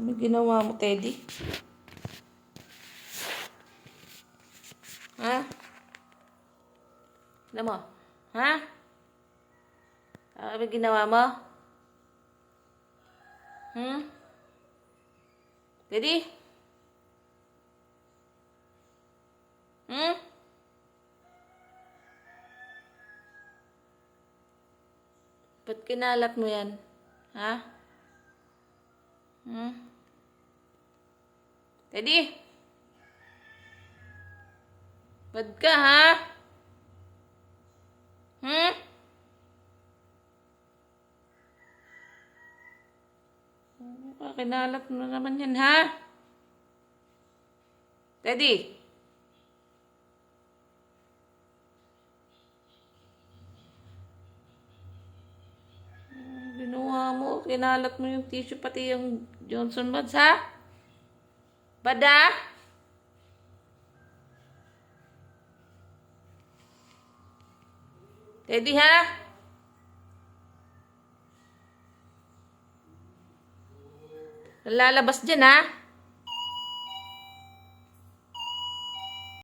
Ano ginawa mo, Teddy? Ha? Ano mo? Ha? Ano ginawa mo? Hmm? Teddy? Hmm? Ba't kinalat mo yan? Ha? Hmm? Teddy? Ba't ka, ha? Hmm? Ah, Kinalat mo na naman yan, ha? Teddy? Ah, Ginawa mo, kinalat mo yung tissue pati yung Johnson Buds, ha? Bada? Teddy, ha? Lalabas dyan, ha?